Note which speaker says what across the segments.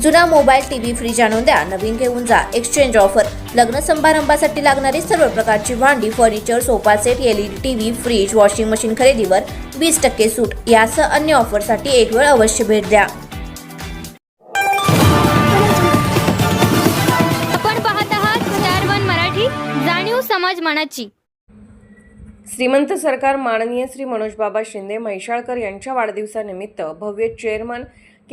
Speaker 1: जुना mobile TV fridge आणून द्या. नवीन घेऊन जा. एक्सचेंज ऑफर लग्न समारंभासाठी लागणारी सर्व प्रकारची भांडी furniture sofa set LED TV fridge washing machine खरेदीवर वीस टक्के सूट. यासह अन्य ऑफरसाठी एक वेळ अवश्य भेट द्या.
Speaker 2: आपण पाहत आहात स्टार वन मराठी जाणीव समाज मनाची.
Speaker 3: श्रीमंत सरकार माननीय श्री मनोजबाबा शिंदे म्हैशाळकर यांच्या वाढदिवसानिमित्त भव्य चेअरमन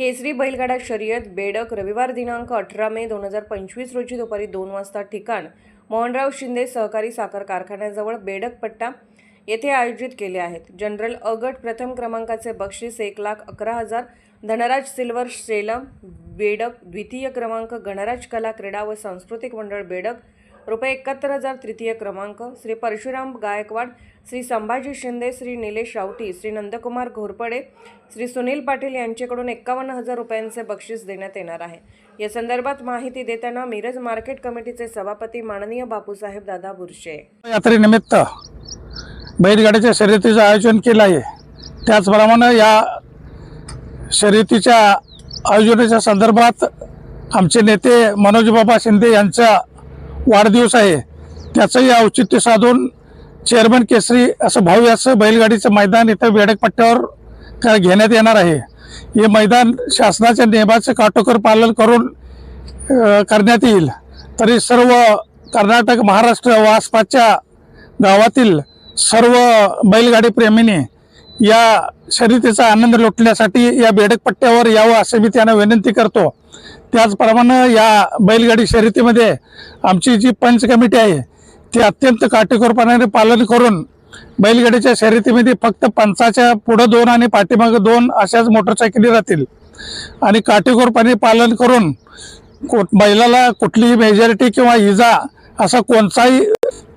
Speaker 3: केसरी बैलगाडा शर्यत बेडक रविवार दिनांक अठरा मे दोन हजार पंचवीस रोजी दुपारी दोन वाजता ठिकाण. मोहनराव शिंदे सहकारी साखर कारखान्याजवळ बेडक पट्टा येथे आयोजित केले आहेत. जनरल अगट प्रथम क्रमांकाचे बक्षीस एक लाख अकरा हजार धनराज सिल्वर सेलम बेडक द्वितीय क्रमांक गणराज कला क्रीडा व सांस्कृतिक मंडळ बेडक रुपये एकाहत्तर हजार तृतीय क्रमांक श्री परशुराम गायकवाड श्री संभाजी शिंदे श्री निलेश रावटी श्री नंदकुमार घोरपडे श्री सुनील पाटील यांच्याकडून एक्कावन्न हजार रुपयांचे बक्षीस देण्यात येणार आहे. या संदर्भात माहिती देताना मिरज मार्केट कमिटीचे सभापती माननीय बापूसाहेब दादा बुरशे
Speaker 4: यात्रेनिमित्त बैलगाड्याच्या शर्यतीचं आयोजन केलं आहे. त्याचप्रमाणे या शर्यतीच्या आयोजनाच्या संदर्भात आमचे नेते मनोजबाबा शिंदे यांच्या वाढदिवस आहे. त्याचंही औचित्य साधून चेअरमन केसरी असं भव्य असं बैलगाडीचं मैदान इथं वेडकपट्ट्यावर घेण्यात येणार आहे. हे मैदान शासनाच्या नियमाचं काटोकर पालन करून करण्यात येईल. तरी सर्व कर्नाटक महाराष्ट्र व आसपासच्या गावातील सर्व बैलगाडी प्रेमीने या शर्यतीचा आनंद लुटण्यासाठी या बेडक पट्ट्यावर यावं असे मी त्यांना विनंती करतो. त्याचप्रमाणे या बैलगाडी शर्यतीमध्ये आमची जी पंच कमिटी आहे ती अत्यंत काटेकोरपणाने पालन करून बैलगाडीच्या शर्यतीमध्ये फक्त पंचाच्या पुढं दोन आणि पाठीमागं दोन अशाच मोटरसायकली राहतील. आणि काटेकोरपणे पालन करून को बैलाला कुठलीही मेजॉरिटी किंवा इजा असा कोणताही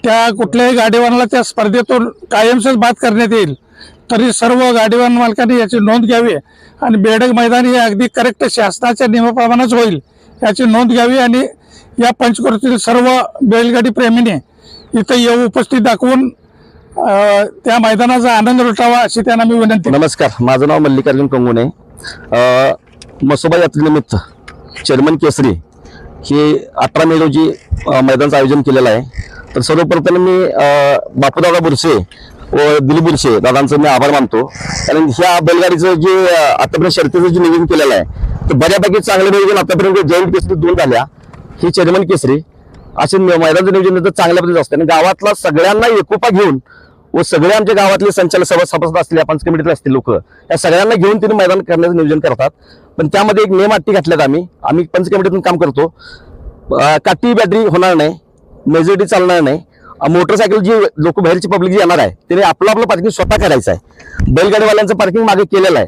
Speaker 4: त्या कुठल्याही गाडीवानाला त्या स्पर्धेतून कायमच बाद करण्यात येईल. तरी सर्व गाडीवान मालकांनी याची नोंद घ्यावी आणि बेडक मैदान हे अगदी करेक्ट शासनाच्या नियमाप्रमाणेच होईल याची नोंद घ्यावी आणि या पंचकृतील सर्व बैलगाडी प्रेमीने इथं येऊ उपस्थित दाखवून त्या मैदानाचा आनंद लुटावा अशी त्यांना मी विनंती.
Speaker 5: नमस्कार माझं नाव मल्लिकार्जुन कंगुणे मसोबा यात्रेनिमित्त चेअरमन केसरी हे अठरा मे रोजी मैदानाचं आयोजन केलेलं आहे. तर सर्वप्रथम मी बापूदादा बुरसे व दिलीप बुरशे दादांचं मी आभार मानतो. कारण ह्या बैलगाडीचं जे आतापर्यंत शर्तीचं जे नियोजन केलेलं आहे तर बऱ्यापैकी चांगलं नियोजन आतापर्यंत जयंत केसरी दोन झाल्या. ही चेअरमन केसरी असे नि- मैदानाचं नियोजन तर चांगल्या पद्धतीचं असतं. आणि गावातला सगळ्यांना एकोपा घेऊन व सगळे आमच्या गावातले संचालक सभा सभासद असतील पंच कमिटीतले असतील लोक या सगळ्यांना घेऊन तिने मैदान करण्याचं नियोजन करतात. पण त्यामध्ये एक नियम अट्टी घातल्यात आम्ही. आम्ही पंच कमिटीतून काम करतो. काटी बॅटरी होणार नाही मेजॉरिटी चालणार नाही. मोटरसायकल जी लोक बाहेरची पब्लिक जी येणार आहे त्याने आपलं आपलं पार्किंग स्वतः करायचं आहे. बैलगाडीवाल्यांचं पार्किंग मागे केलेलं आहे.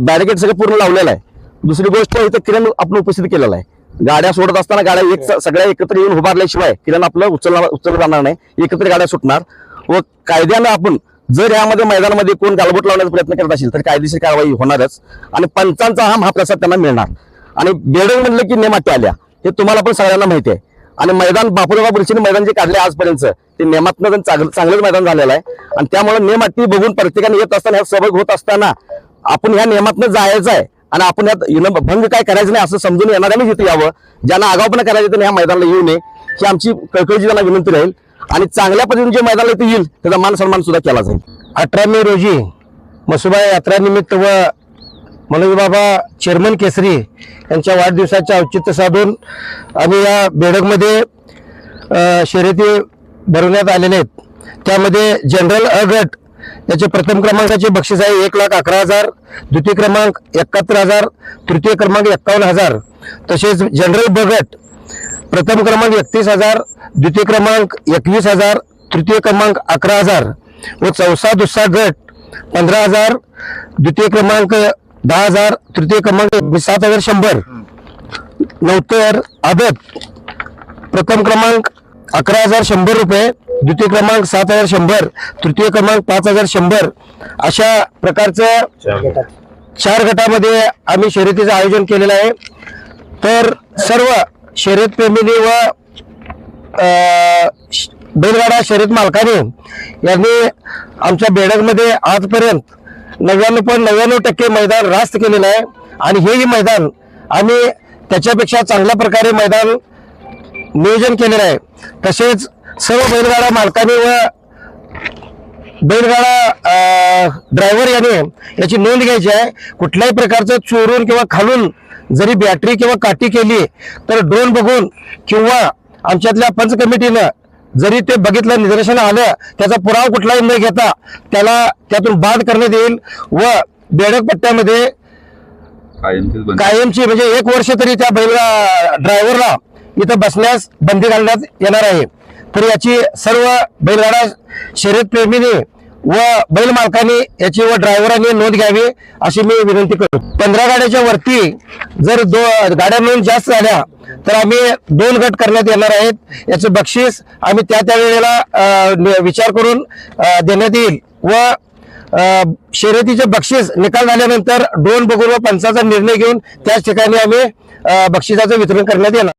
Speaker 5: बॅरिकेड सगळं पूर्ण लावलेलं आहे. दुसरी गोष्ट इथं किरण आपण उपस्थित केलेलं आहे. गाड्या सोडत असताना गाड्या एक सगळ्या एकत्र येऊन उभारल्याशिवाय किरण आपलं उचलणार उचललं जाणार नाही. एकत्र गाड्या सुटणार. व कायद्यानं आपण जर यामध्ये मैदानामध्ये कोण गालबोट लावण्याचा प्रयत्न करत असेल तर कायदेशीर कारवाई होणारच. आणि पंचांचा हा महाप्रसाद त्यांना मिळणार. आणि बेडंग म्हणलं की नेमाट्या आल्या. हे तुम्हाला पण सगळ्यांना माहिती आहे. आणि मैदान बापूराबा बुरशीने मैदान जे काढले आजपर्यंत ते नेमातनं चांगलं चांगलंच मैदान झालेलं आहे. आणि त्यामुळे नेमाटी बघून प्रत्येकाने येत असताना ह्या सहभाग होत असताना आपण ह्या नियमातनं जायचं आहे. आणि आपण यात भंग काय करायचं नाही असं समजून येणाऱ्यांनी इथे यावं ज्यांना आगाऊपणा करायचं त्यांनी ह्या मैदानाला येऊ नये ही आमची कळकळीची त्यांना विनंती राहील. आणि चांगल्या पद्धतीने जे मैदानाला इथे येईल त्याचा मान सन्मान सुद्धा केला जाईल.
Speaker 6: अठरा मे रोजी मसुबा यात्रानिमित्त व मनोजबाबा चेअरमन केसरी यांच्या वाढदिवसाचे औचित्य साधून आम्ही या बेडकमध्ये शर्यती भरवण्यात आलेले आहेत. त्यामध्ये जनरल अ गट याचे प्रथम क्रमांकाचे बक्षीस आहे एक लाख अकरा हजार द्वितीय क्रमांक एकाहत्तर हजार तृतीय क्रमांक एक्कावन्न हजार. तसेच जनरल ब गट प्रथम क्रमांक एकतीस हजार द्वितीय क्रमांक एकवीस हजार तृतीय क्रमांक अकरा हजार. व चौसा दुसरा गट पंधरा हजार द्वितीय क्रमांक दहा हजार तृतीय क्रमांक सात हजार शंभर. नंतर आदत. प्रथम क्रमांक अकरा हजार शंभर रुपये. द्वितीय क्रमांक सात हजार शंभर. तृतीय क्रमांक पाच हजार शंभर. अशा प्रकारचं चार गटामध्ये आम्ही शर्यतीचं आयोजन केलेलं आहे. तर सर्व शर्यत प्रेमींनी व बैलगाडा शर्यत मालकाने यांनी आमच्या बेडकमध्ये आजपर्यंत नव्याण्णव पॉईंट नव्याण्णव टक्के मैदान रास्त केलेलं आहे. आणि हेही मैदान आम्ही त्याच्यापेक्षा चांगल्या प्रकारे मैदान नियोजन केलेलं आहे. तसेच सर्व बैलगाडा मालकांनी व बैलगाडा ड्रायव्हर याने याची नोंद घ्यायची आहे. कुठल्याही प्रकारचं चोरून किंवा खालून जरी बॅटरी किंवा काठी केली तर ड्रोन बघून किंवा आमच्यातल्या पंच कमिटीनं जरी ते बघितलं निदर्शन आलं त्याचा पुरावा कुठलाही न घेता त्याला त्यातून बाद करण्यात येईल व बेडक पट्ट्यामध्ये कायमची म्हणजे एक वर्ष तरी त्या बैल ड्रायव्हरला इथं बसण्यास बंदी घालण्यात येणार आहे. तर याची सर्व बैलगाडा शर्यत प्रेमीने व बैल मालकांनी याची व ड्रायव्हरांनी नोंद घ्यावी अशी मी विनंती करतो. पंधरा गाड्याच्या वरती जर दो गाड्या नोंद जास्त झाल्या तर आम्ही दोन गट करण्यात येणार आहेत. याचं बक्षीस आम्ही त्या त्या वेळेला विचार करून देण्यात येईल. व शर्यतीचे बक्षीस निकाल झाल्यानंतर ड्रोन बघून व पंचाचा निर्णय घेऊन त्याच ठिकाणी आम्ही बक्षिसाचं वितरण करण्यात येणार.